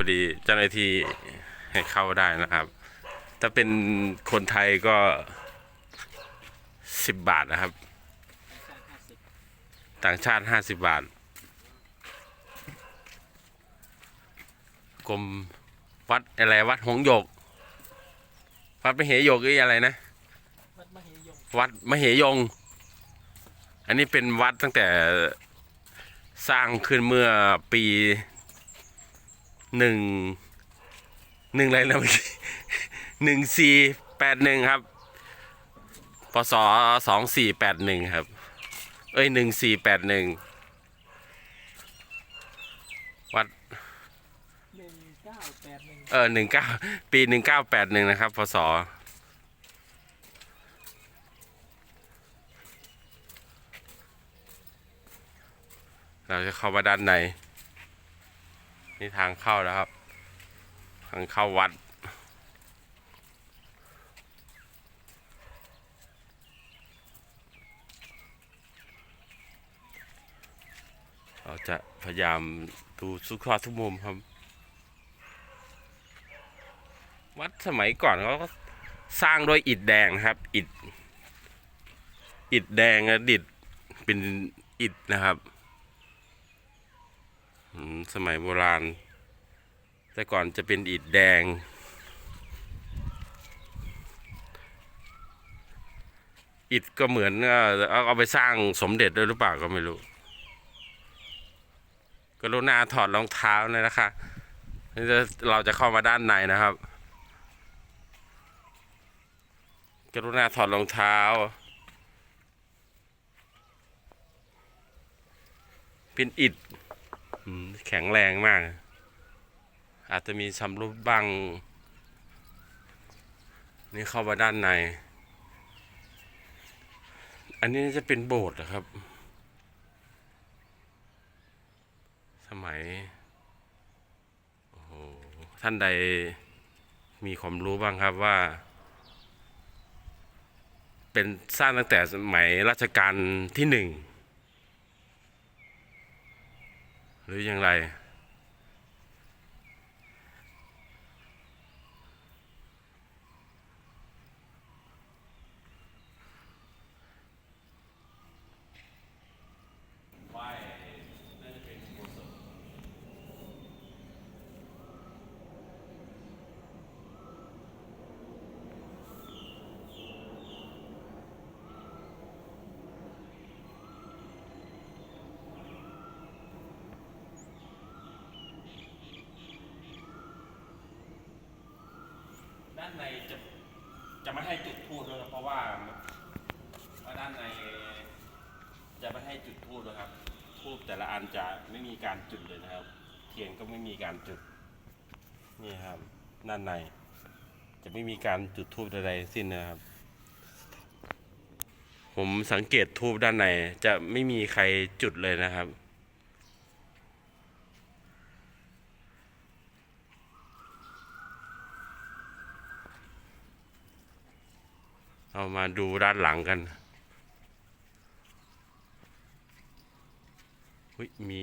อดีเจ้าหน้าที่ให้เข้าได้นะครับ ถ้าเป็นคนไทยก็สิบบาทนะครับ ต่างชาติห้าสิบบาท กรมวัดอะไรวัดหงส์หยก วัดมเหยกหรืออะไรนะวัดมเหยงวัดมเหยง อันนี้เป็นวัดตั้งแต่สร้างขึ้นเมื่อปี หนึ่งหนึ่งอะไรนะเมื่อกี้หนึ่งสี่แปดหนึ่งครับพศสองสี่แปดหนึ่งครับ เอ้ยหนึ่งสี่แปดหนึ่งวัดหนึ่งเก้าแปดหนึ่งเออหนึ่งเก้าปีหนึ่งเก้าแปดหนึ่งนะครับพศเราจะเข้ามาด้านใน นี่ทางเข้าแล้วครับ ทางเข้าวัด เราจะพยายามดูทุกข้อทุกมุมครับ วัดสมัยก่อนเขาก็สร้างด้วยอิฐแดงนะครับ อิฐ อิฐแดงอดิดเป็นอิฐนะครับ สมัยโบราณ แต่ก่อนจะเป็นอิฐแดง อิฐก็เหมือนเอาไปสร้างสมเด็จด้วยหรือเปล่าก็ไม่รู้กรุณาถอดรองเท้าหนอยนะคะนี่จะเราจะเข้ามาด้านในนะครับ กรุณาถอดรองเท้า เป็นอิฐ แข็งแรงมาก อาจจะมีชำรุดบ้าง นี่เข้ามาด้านใน อันนี้จะเป็นโบสถ์นะครับ สมัย โอ้โห ท่านใดมีความรู้บ้างครับว่า เป็นสร้างตั้งแต่สมัยรัชกาลที่หนึ่ง หรืออย่างไร ด้านในจะจะไม่ให้จุดทูบด้วยนะเพราะว่าพราะด้านในจะไม่ให้จุดทูบนะครับ ทูบแต่ละอันจะไม่มีการจุดเลยนะครับ เทียนก็ไม่มีการจุด นี่ครับด้านใน จะไม่มีการจุดทูบใดๆสิ้นนะครับ ผมสังเกตทูบด้านในจะไม่มีใครจุดเลยนะครับ เรามาดูด้านหลังกันอุ๊ยมี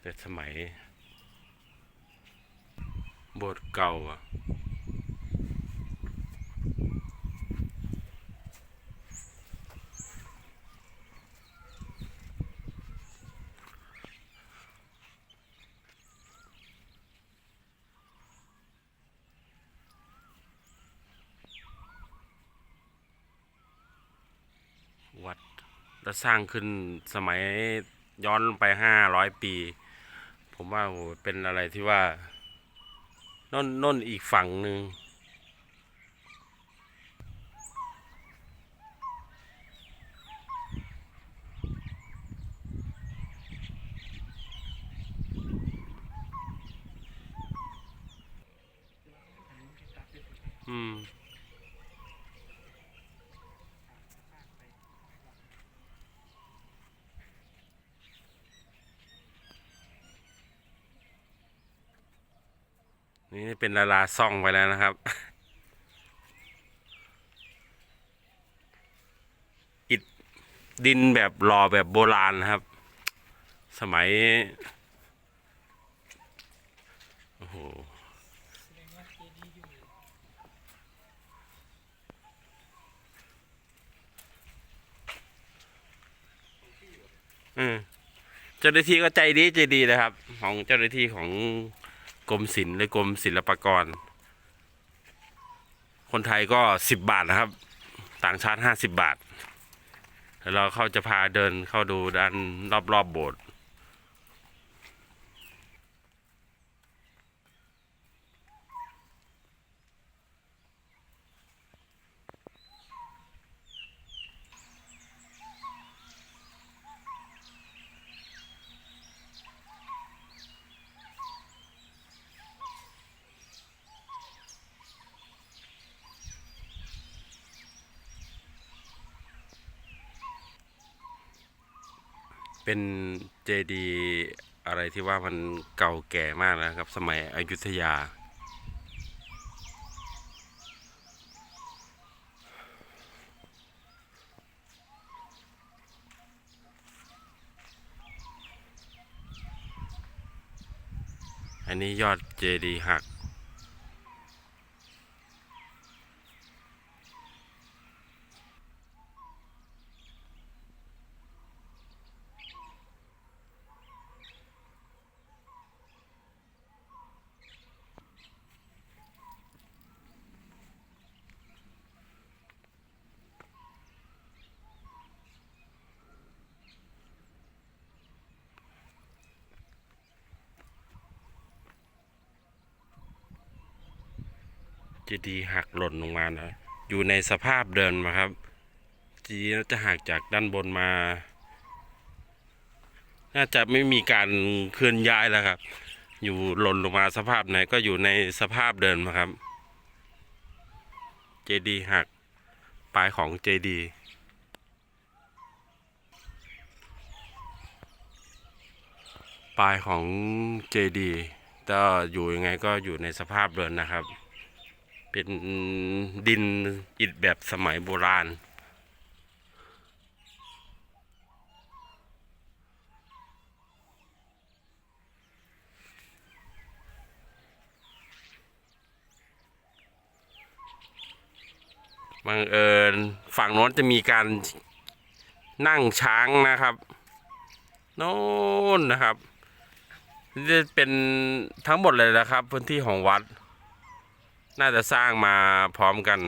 แต่สมัย โบสถ์เก่าอะ วัด แล้วสร้างขึ้นสมัยย้อนไปห้าร้อยปี ผมว่าโอ้โหเป็นอะไรที่ว่าน่นน่นอีกฝั่งหนึ่งอืม นี่เป็นดาราซ่องไปแล้วนะครับ อิดดินแบบหล่อแบบโบราณนะครับ สมัย โอ้โหเจดีย์อยู่อืมเจ้าหน้าที่ก็ใจดีใจดีนะครับ ของเจ้าหน้าที่ของ กรมศิลป์หรือกรมศิลปากร คนไทยก็สิบบาทนะครับ ต่างชาติห้าสิบบาทแล้วเราเข้าจะพาเดินเข้าดูด้านรอบๆโบสถ์ เป็นเจดีอะไรที่ว่ามันเก่าแก่มากแล้วครับ สมัยอยุธยา อันนี้ยอดเจดีหัก เจดีหักหล่นลงมานะอยู่ในสภาพเดินมาครับเจดีน่าจะหักจากด้านบนมา น่าจะไม่มีการเคลื่อนย้ายแล้วครับ อยู่หล่นลงมาสภาพไหนก็อยู่ในสภาพเดินมาครับ เจดีหักปลายของเจดีปลายของเจดีย์ก็อยู่ยังไงก็อยู่ในสภาพเดินนะครับ เป็นดินอิฐแบบสมัยโบราณ บังเอิญฝั่งโน้นจะมีการนั่งช้างนะครับโน่นนะครับ จะเป็นทั้งหมดเลยนะครับ พื้นที่ของวัด น่าจะสร้างมาพร้อมกัน